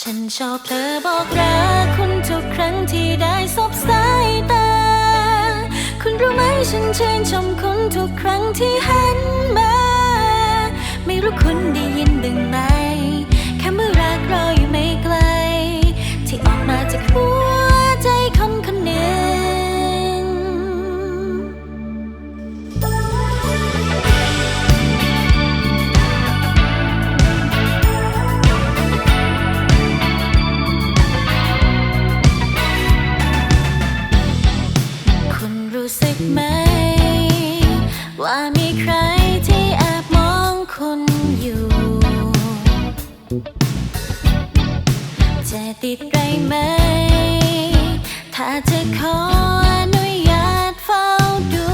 ฉันชอบเธอบอกรักคุณทุกครั้งที่ได้สบสายตา คุณรู้ไหมฉันชื่นชมคุณทุกครั้งที่เห็นมา ติดไรไหม ถ้าเธอขออนุญาตเฝ้าดู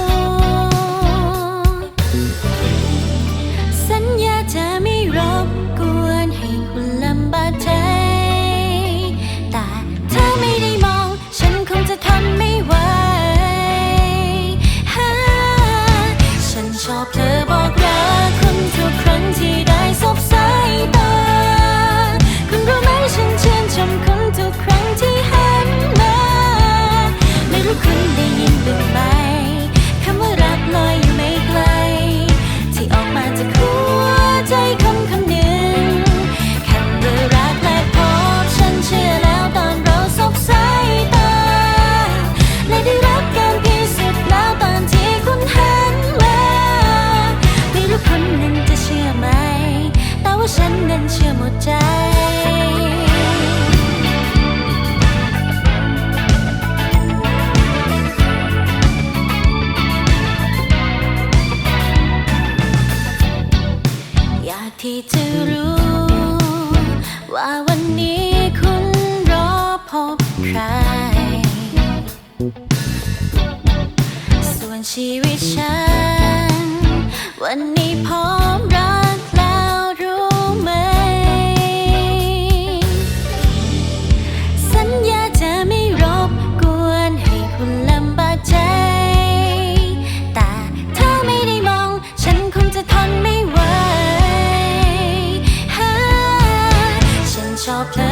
ว่าวันนี้คุณรอพบใคร ส่วนชีวิตฉัน วันนี้พอ shall play.